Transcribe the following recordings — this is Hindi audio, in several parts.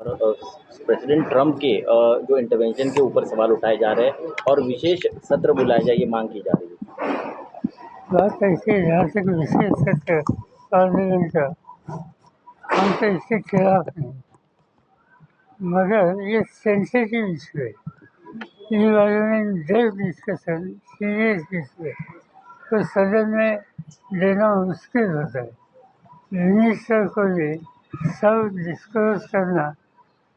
और प्रेसिडेंट ट्रंप के जो इंटरवेंशन के ऊपर सवाल उठाए जा रहे हैं और विशेष सत्र बुलाया जाए, ये मांग की जा रही है। बात ऐसी है जहाँ तक विशेष सत्र पार्लियामेंट का हम तो इसके खिलाफ नहीं मगर ये सेंसिटिव इशू है। इन वालों ने डेप डिस्कशन सीरियस इशू है तो सदन में देना मुश्किल होता है। मिनिस्टर को भी सब डिस्कस करना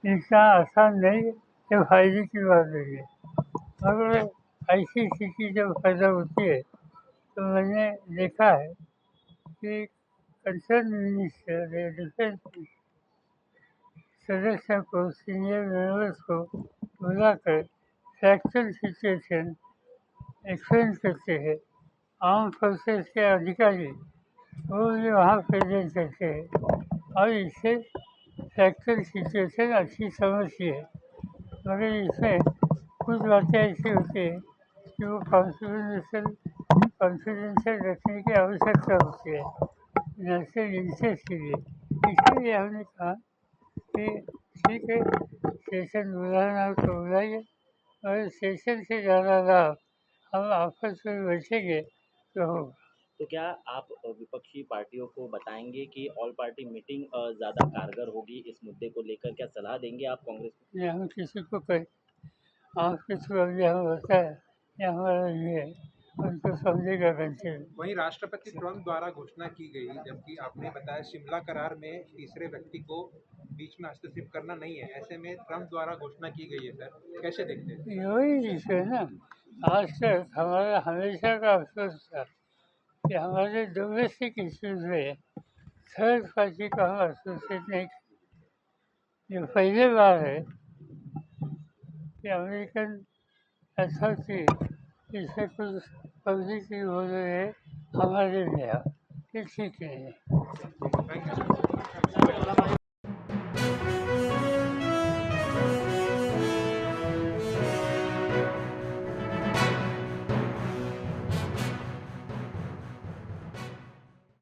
इतना आसान नहीं जब फ़ायदे की बात नहीं है। मगर ऐसी स्थिति जब पैदा होती है तो मैंने देखा है कि कंसर्न मिनिस्टर या डिफेंस सदस्य को सीनियर मेंबर्स को बुलाकर फैक्चुअल सिचुएशन एक्सप्लेन करते हैं। आम फोर्सेस के अधिकारी वो भी वहाँ प्रेजेंट करते हैं और इससे फैक्चुअल सिचुएशन अच्छी समझती है मगर इसमें कुछ बातें ऐसी होती है कि वो कॉन्फिडेंशियल कॉन्फिडेंशियल रखने की आवश्यकता होती है नेशनल इंटरेस्ट के लिए इसलिए हमने कहा कि ठीक है सेशन बुलाना हो तो बुलाइए और सेशन से ज़्यादा लाभ हम आपस में बैठेंगे तो होगा तो क्या आप विपक्षी पार्टियों को बताएँगे कि ऑल पार्टी मीटिंग ज़्यादा कारगर होगी इस मुद्दे को लेकर? क्या सलाह देंगे आप कांग्रेस को? हम किसी को कहें आप किसी हमारा उनको समझेगा वहीं राष्ट्रपति ट्रंप द्वारा घोषणा की गई जबकि आपने बताया शिमला करार में तीसरे व्यक्ति को बीच में हस्तक्षेप करना नहीं है। ऐसे में ट्रंप द्वारा घोषणा की गई है सर। कैसे देखते हैं? इशू है ना। आज तक हमारा हमेशा का अफसोस था। कि हमारे डोमेस्टिक इश्यूज़ में थर्ड पार्टी को हम एसोसिएट नहीं। ये पहली बार है कि अमेरिकन अथॉरिटी इसे कुछ पब्लिक हो रही है, हमारे लिए ये ठीक नहीं है